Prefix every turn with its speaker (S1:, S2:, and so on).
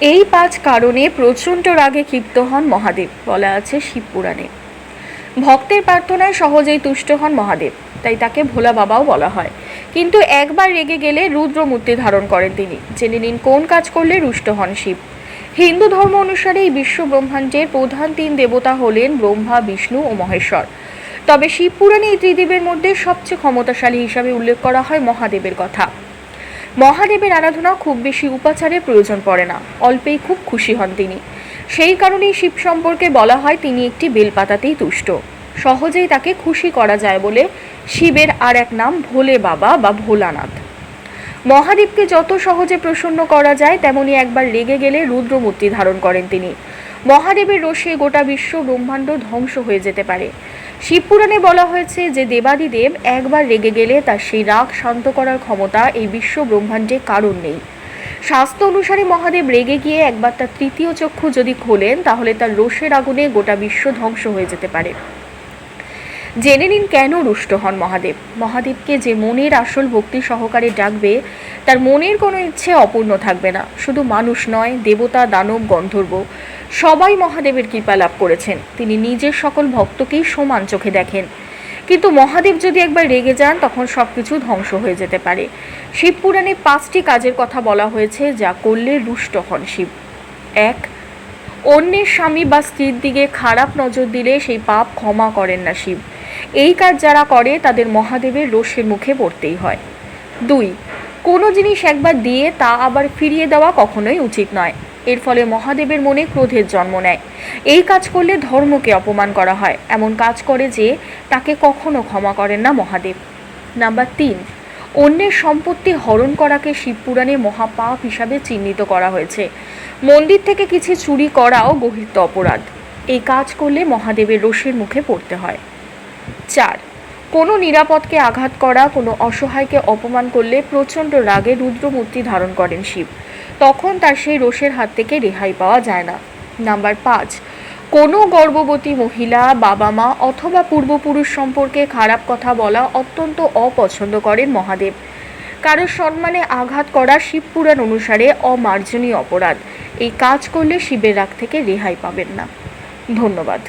S1: এই পাঁচ কারণে প্রচণ্ড রাগে ক্ষিপ্ত হন মহাদেব, বলা আছে শিবপুরাণে ভক্তের প্রার্থনায় সহজেই তুষ্ট হন মহাদেব, তাই তাকে ভোলা বাবাও বলা হয়। কিন্তু একবার রেগে গেলে রুদ্র মূর্তি ধারণ করেন তিনি, জেনে নিন কোন কাজ করলে রুষ্ট হন শিব। হিন্দু ধর্ম অনুসারে এই বিশ্ব ব্রহ্মাণ্ডের প্রধান তিন দেবতা হলেন ব্রহ্মা, বিষ্ণু ও মহেশ্বর। তবে শিবপুরাণে এই ত্রিদেবের মধ্যে সবচেয়ে ক্ষমতাশালী হিসাবে উল্লেখ করা হয় মহাদেবের কথা। মহাদেবের আরাধনা খুব বেশি উপাচারের প্রয়োজন পড়ে না। অল্পেই খুব খুশি হন তিনি। সেই কারণেই শিব সম্পর্কে বলা হয় তিনি একটি বেলপাতাতেই তুষ্ট। সহজেই তাকে খুশি করা যায় বলে শিবের আর এক নাম ভোলে বাবা বা ভোলানাথ। মহাদেবকে যত সহজে প্রসন্ন করা যায়, তেমনি একবার রেগে গেলে রুদ্রমূর্তি ধারণ করেন তিনি। মহাদেবের রোষে গোটা বিশ্ব ব্রহ্মাণ্ড ধ্বংস হয়ে যেতে পারে। শিবপুরাণে বলা হয়েছে যে দেবাদিদেব একবার রেগে গেলে তার সেই রাগ শান্ত করার ক্ষমতা এই বিশ্ব ব্রহ্মাণ্ডে কারণ নেই। স্বাস্থ্য অনুসারে মহাদেব রেগে গিয়ে একবার তার তৃতীয় চক্ষু যদি খোলেন, তাহলে তার রোষের আগুনে গোটা বিশ্ব ধ্বংস হয়ে যেতে পারে। জেনে নিন কেন রুষ্ট হন মহাদেব। মহাদেবকে যে মনের আসল ভক্তি সহকারে ডাকবে, তার মনের কোনো ইচ্ছে অপূর্ণ থাকবে না। শুধু মানুষ নয়, দেবতা, দানব, গন্ধর্ব, সবাই মহাদেবের কৃপা লাভ করেছেন। তিনি নিজের সকল ভক্তকেই সমান চোখে দেখেন। কিন্তু মহাদেব যদি একবার রেগে যান, তখন সব কিছু ধ্বংস হয়ে যেতে পারে। শিবপুরাণে পাঁচটি কাজের কথা বলা হয়েছে, যা করলে রুষ্ট হন শিব। এক, অন্যের স্বামী বা স্ত্রীর দিকে খারাপ নজর দিলে সেই পাপ ক্ষমা করেন না শিব। এই কাজ যারা করে, তাদের মহাদেবের রোষের মুখে পড়তেই হয়। দুই, কোনো জিনিস একবার দিয়ে তা আবার ফিরিয়ে দেওয়া কখনোই উচিত নয়। এর ফলে মহাদেবের মনে ক্রোধের জন্ম নেয়। এই কাজ করলে ধর্মকে অপমান করা হয়। এমন কাজ করে যে, তাকে কখনো ক্ষমা করেন না মহাদেব। নাম্বার তিন, অন্যের সম্পত্তি হরণ করাকে শিবপুরাণে মহাপাপ হিসাবে চিহ্নিত করা হয়েছে। মন্দির থেকে কিছু চুরি করাও গহিত অপরাধ। এই কাজ করলে মহাদেবের রোষের মুখে পড়তে হয়। চার, কোনো নিরাপদকে আঘাত করা, কোনো অসহায়কে অপমান করলে প্রচণ্ড রাগে রুদ্রমূর্তি ধারণ করেন শিব। তখন তার সেই রোষের হাত থেকে রেহাই পাওয়া যায় না। নাম্বার পাঁচ, কোনো গর্ভবতী মহিলা বাবা মা অথবা পূর্বপুরুষ সম্পর্কে খারাপ কথা বলা অত্যন্ত অপছন্দ করেন মহাদেব। কারোর সম্মানে আঘাত করা শিবপুরাণ অনুসারে অমার্জনীয় অপরাধ। এই কাজ করলে শিবের রাগ থেকে রেহাই পাবেন না। ধন্যবাদ।